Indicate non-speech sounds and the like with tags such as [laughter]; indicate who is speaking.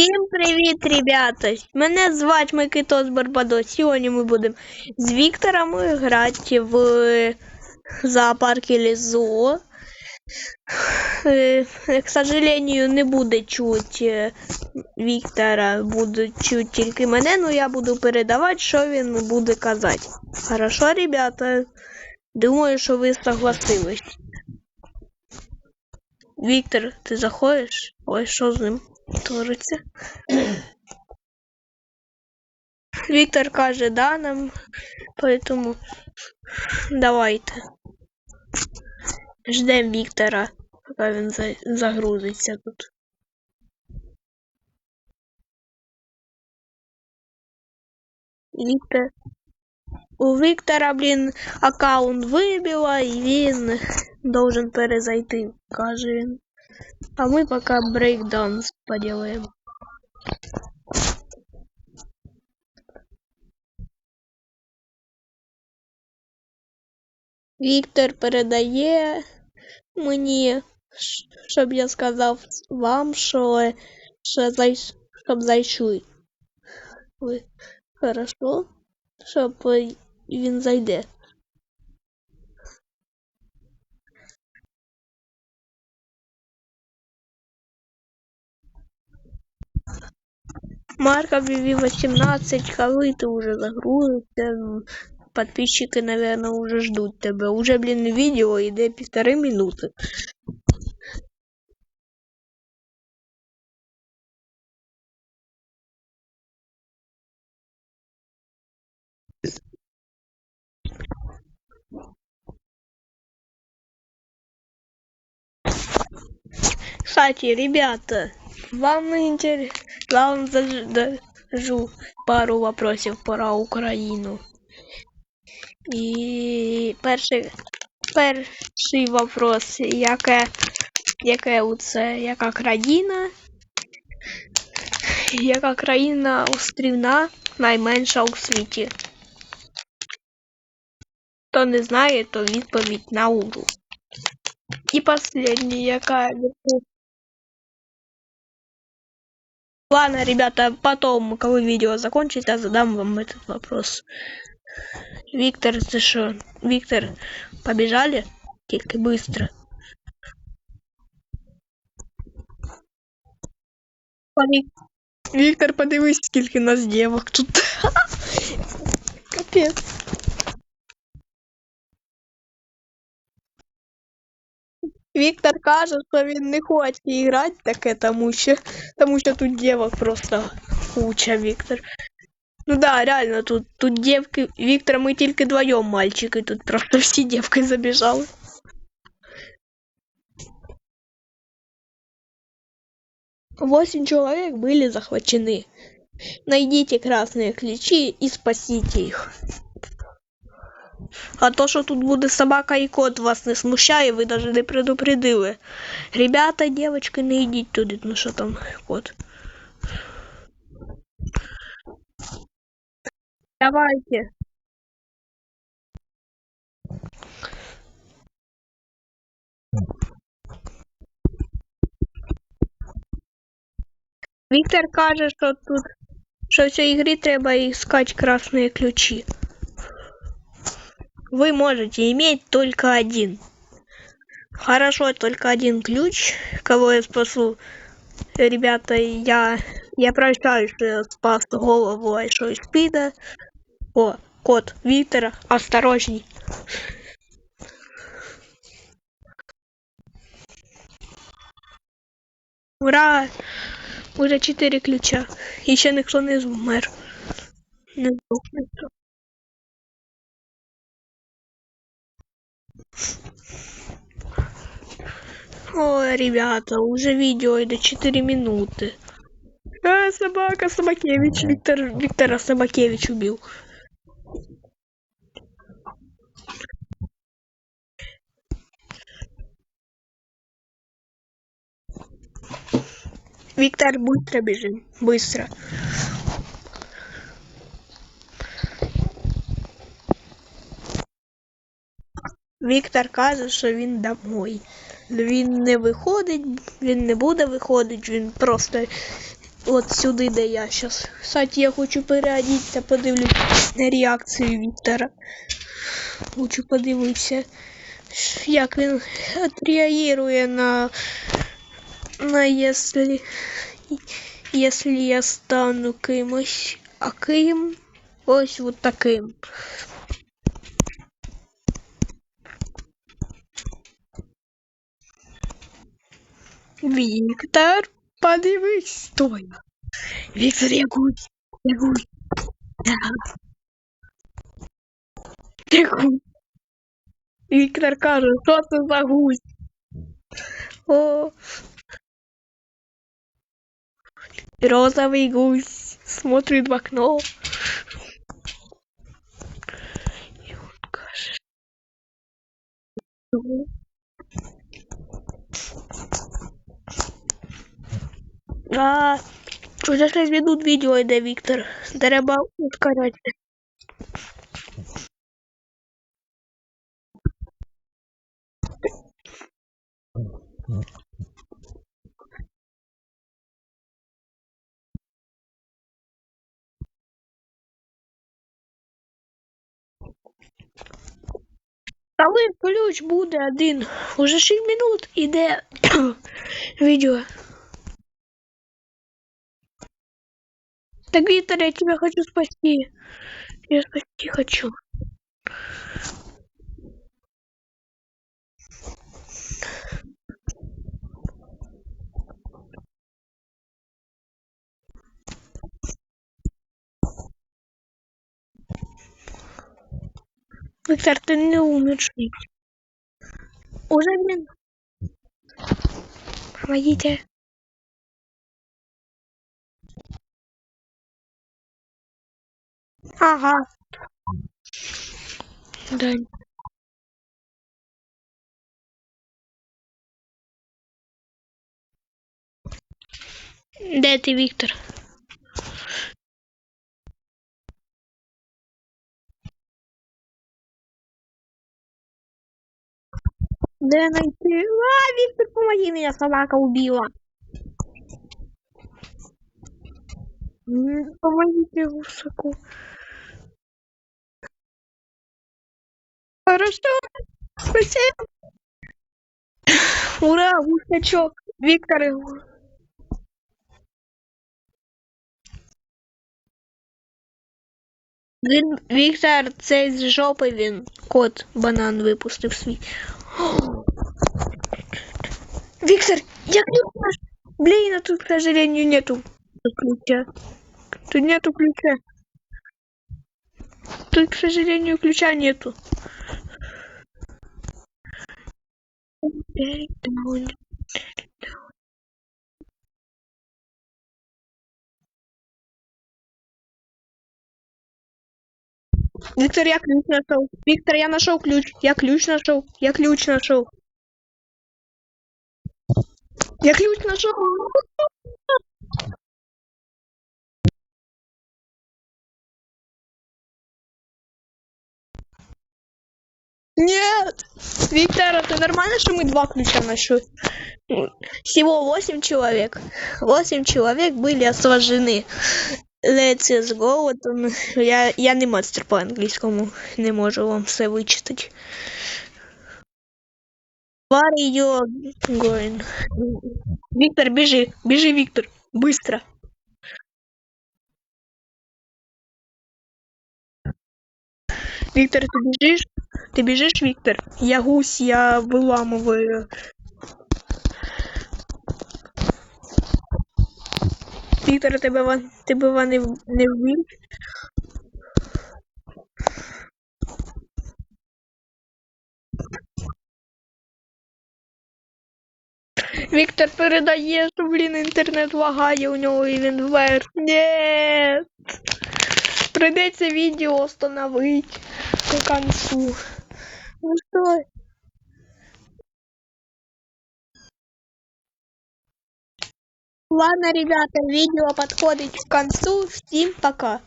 Speaker 1: Всім привіт, ребята! Мене звати Микитос Барбадос. Сьогодні ми будемо з Віктором грати в зоопарк или зоо. Е, К сожалению, не буде чуть е, Віктора, буде чуть тільки мене, але я буду передавати, що він буде казати. Хорошо, ребята? Думаю, що ви согласились. Віктор, ти заходиш? Ой, що з ним твориться? Віктор каже, да нам, поэтому давайте. Ждем Віктора, поки він за- загрузиться тут. Віктор. У Віктора, блін, аккаунт вибило, і він должен перезайти, каже він. А ми поки брейкданс поделаем. Віктор передає мені, щ- щоб я сказав вам, що, що зайш, щоб зайшли. Ви хорошо, щоб е, він зайде. Марка объявил 18, коли ты уже загрузишься. Подписчики, наверное, уже ждут тебя. Уже, блин, видео йде півтори минути. Кстати, ребята, вам интересно, я вам пару вопросов про Украину. І перший, перший вопрос, яке, яке у це, яка країна, яка країна острівна найменша у світі? Хто не знає, то відповідь на угол. І последнє, яка Ладно, ребята, потом, когда видео закончится, я задам вам этот вопрос. Виктор, ты что? Виктор, побежали? Только быстро. Поди- Віктор, подивись, скільки нас дівок тут. [laughs] Капець. Віктор каже, що він не хоче грати таке, тому що, тому що тут дівок просто куча, Віктор. Ну да, реально, тут, тут девки. Віктор, ми тільки вдвоєм мальчики, тут просто всі дівки забіжали. Восемь человек были захвачены. Найдите красные ключи и спасите их. А то, що тут буде собака і кот, вас не смущає, ви навіть не предупредили. Ребята, девочки, не йдіть туди, ну що там кот. Давайте. Віктор каже, що тут, що в цій ігрі треба искать красные ключи. Вы можете иметь только один. Хорошо, только один ключ. Кого я спасу? Ребята, я, я прощаю, что я спас голову Айшо и Спида. О, кот Виктора, осторожней. Ура! Уже четыре ключа. Еще никто не зумер. Не здох Ой, ребята, уже видео идет 4 минуты. А, собака, Собакевич, Виктор, Виктора Собакевич убил. Виктор, быстро бежим, быстро. Віктор каже, що він домой. Він не виходить, він не буде виходити, він просто от сюди, де я зараз. Кстати, я хочу переодітися, подивлюсь на реакцію Віктора. Хочу подивитися, як він відреагує на, на якщо, якщо я стану кимось. А ким? Ось от таким. Віктор, подивись, стой. Віктор, я гусь, я гусь. Да. Я гусь. Віктор каже, що це за гусь? О. Розовый гусь смотрит в окно. И он каже. А, уже 6 минут видео йде, Віктор. Треба ускоряти. Але ключ буде один. Уже 6 минут іде [coughs] відео. Так, Витер, я тебя хочу спасти. Я спасти хочу. Виктор, ты не умерший. Уже блин. Помогите. Ага. Да. Де ти, Віктор? Де найти? А, Віктор, помоги, меня собака убила. Помогите гусаку. Хорошо. Спасибо. Ура, гусачок. Віктор. Він, Віктор, це з жопи він кот банан випустив свій. Віктор, я ключ. Блин, а тут, к сожалению, нету ключа. Тут нету ключа. Тут, к сожалению, ключа нету. Виктор, я ключ нашел. Виктор, я нашел ключ. Я ключ нашел. Я ключ нашел. Я ключ нашел. Нет! Виктор, это нормально, что мы два ключа нашли? Всего восемь человек. Восемь человек были освобождены. Let's go. От, м, я, я не мастер по англійському, не можу вам все вичитати. Where are you going? Віктор, біжи, біжи, Віктор, быстро. Віктор, ти біжиш? Ти біжиш, Віктор? Я гусь, я виламую. Віктор, тебе вон, тебе вони в- не вбив? Віктор передає, що, блін, інтернет лагає у нього і він вверх. Ні. Придеться відео встановити к концу. Ну що? Ладно, ребята, видео подходит к концу. Всем пока.